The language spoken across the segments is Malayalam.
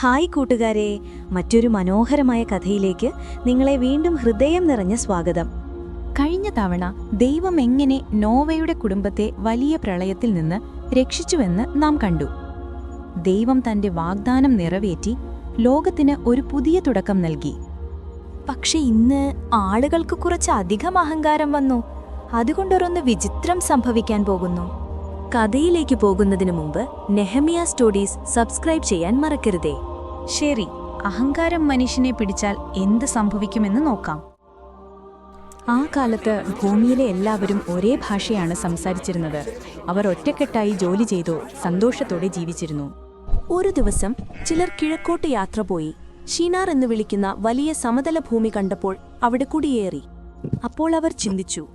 ഹായ് കൂട്ടുകാരെ മറ്റൊരു മനോഹരമായ കഥയിലേക്ക് നിങ്ങളെ വീണ്ടും ഹൃദയം നിറഞ്ഞ സ്വാഗതം. കഴിഞ്ഞ തവണ ദൈവം എങ്ങനെ നോവയുടെ കുടുംബത്തെ വലിയ പ്രളയത്തിൽ നിന്ന് രക്ഷിച്ചുവെന്ന് നാം കണ്ടു. ദൈവം തന്റെ വാഗ്ദാനം നിറവേറ്റി ലോകത്തിന് ഒരു പുതിയ തുടക്കം നൽകി. പക്ഷെ ഇന്ന് ആളുകൾക്ക് കുറച്ച് അധികം അഹങ്കാരം വന്നു. അതുകൊണ്ടൊരൊന്ന് വിചിത്രം സംഭവിക്കാൻ പോകുന്നു. കഥയിലേക്ക് പോകുന്നതിനു മുമ്പ് നെഹമിയ സ്റ്റോഡീസ് സബ്സ്ക്രൈബ് ചെയ്യാൻ മറക്കരുതേ. ശരി അഹങ്കാരം മനുഷ്യനെ പിടിച്ചാൽ എന്ത് സംഭവിക്കുമെന്ന് നോക്കാം. ആ കാലത്ത് ഭൂമിയിലെ എല്ലാവരും ഒരേ ഭാഷയാണ് സംസാരിച്ചിരുന്നത്. അവർ ഒറ്റക്കെട്ടായി ജോലി ചെയ്തു സന്തോഷത്തോടെ ജീവിച്ചിരുന്നു. ഒരു ദിവസം ചിലർ കിഴക്കോട്ട് യാത്ര പോയി. ഷീനാർ എന്ന് വിളിക്കുന്ന വലിയ സമതല ഭൂമി കണ്ടപ്പോൾ അവിടെ കുടിയേറി. അപ്പോൾ അവർ ചിന്തിച്ചു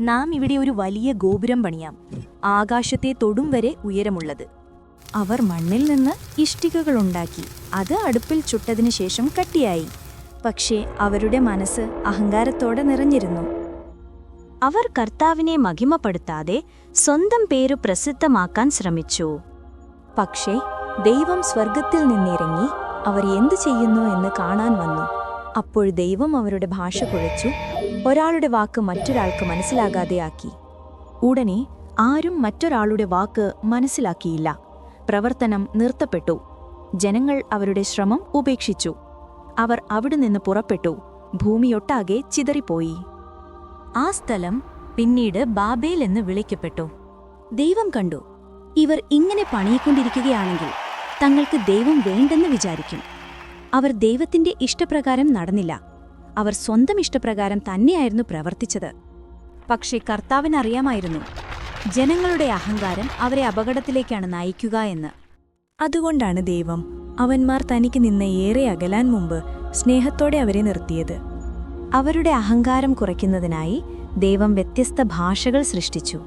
നാം ഇവിടെ ഒരു വലിയ ഗോപുരം പണിയാം. ആകാശത്തെ തൊടും വരെ ഉയരമുള്ളത്. അവർ മണ്ണിൽ നിന്ന് ഇഷ്ടികകളുണ്ടാക്കി അത് അടുപ്പിൽ ചുട്ടതിനു ശേഷം കട്ടിയായി. പക്ഷേ അവരുടെ മനസ്സ് അഹങ്കാരത്തോടെ നിറഞ്ഞിരുന്നു. അവർ കർത്താവിനെ മഹിമപ്പെടുത്താതെ സ്വന്തം പേരു പ്രസിദ്ധമാക്കാൻ ശ്രമിച്ചു. പക്ഷേ ദൈവം സ്വർഗത്തിൽ നിന്നിറങ്ങി അവർ എന്തു ചെയ്യുന്നു എന്ന് കാണാൻ വന്നു. അപ്പോൾ ദൈവം അവരുടെ ഭാഷ കുഴച്ചു. ഒരാളുടെ വാക്ക് മറ്റൊരാൾക്ക് മനസ്സിലാകാതെയാക്കി. ഉടനെ ആരും മറ്റൊരാളുടെ വാക്ക് മനസ്സിലാക്കിയില്ല. പ്രവർത്തനം നിർത്തപ്പെട്ടു. ജനങ്ങൾ അവരുടെ ശ്രമം ഉപേക്ഷിച്ചു. അവർ അവിടെ നിന്ന് പുറപ്പെട്ടു. ഭൂമിയൊട്ടാകെ ചിതറിപ്പോയി. ആ സ്ഥലം പിന്നീട് ബാബേൽ എന്ന് വിളിക്കപ്പെട്ടു. ദൈവം കണ്ടു. ഇവർ ഇങ്ങനെ പണിയിക്കൊണ്ടിരിക്കുകയാണെങ്കിൽ തങ്ങൾക്ക് ദൈവം വേണ്ടെന്ന് വിചാരിക്കും. അവർ ദൈവത്തിന്റെ ഇഷ്ടപ്രകാരം നടന്നില്ല. അവർ സ്വന്തം ഇഷ്ടപ്രകാരം തന്നെയായിരുന്നു പ്രവർത്തിച്ചത്. പക്ഷേ കർത്താവിനറിയാമായിരുന്നു ജനങ്ങളുടെ അഹങ്കാരം അവരെ അപകടത്തിലേക്കാണ് നയിക്കുക എന്ന്. അതുകൊണ്ടാണ് ദൈവം അവന്മാർ തനിക്ക് നിന്ന് ഏറെ അകലാൻ മുമ്പ് സ്നേഹത്തോടെ അവരെ നിർത്തിയത്. അവരുടെ അഹങ്കാരം കുറയ്ക്കുന്നതിനായി ദൈവം വ്യത്യസ്ത ഭാഷകൾ സൃഷ്ടിച്ചു.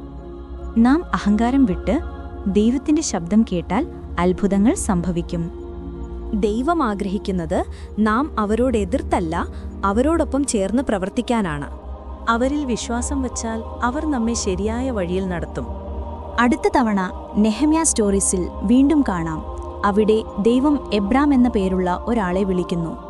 നാം അഹങ്കാരം വിട്ട് ദൈവത്തിന്റെ ശബ്ദം കേട്ടാൽ അത്ഭുതങ്ങൾ സംഭവിക്കും. ദൈവം ആഗ്രഹിക്കുന്നത് നാം അവരോട് എതിർത്തല്ല അവരോടൊപ്പം ചേർന്ന് പ്രവർത്തിക്കാനാണ്. അവരിൽ വിശ്വാസം വച്ചാൽ അവർ നമ്മെ ശരിയായ വഴിയിൽ നടത്തും. അടുത്ത തവണ നെഹമ്യ സ്റ്റോറീസിൽ വീണ്ടും കാണാം. അവിടെ ദൈവം എബ്രാം എന്ന പേരുള്ള ഒരാളെ വിളിക്കുന്നു.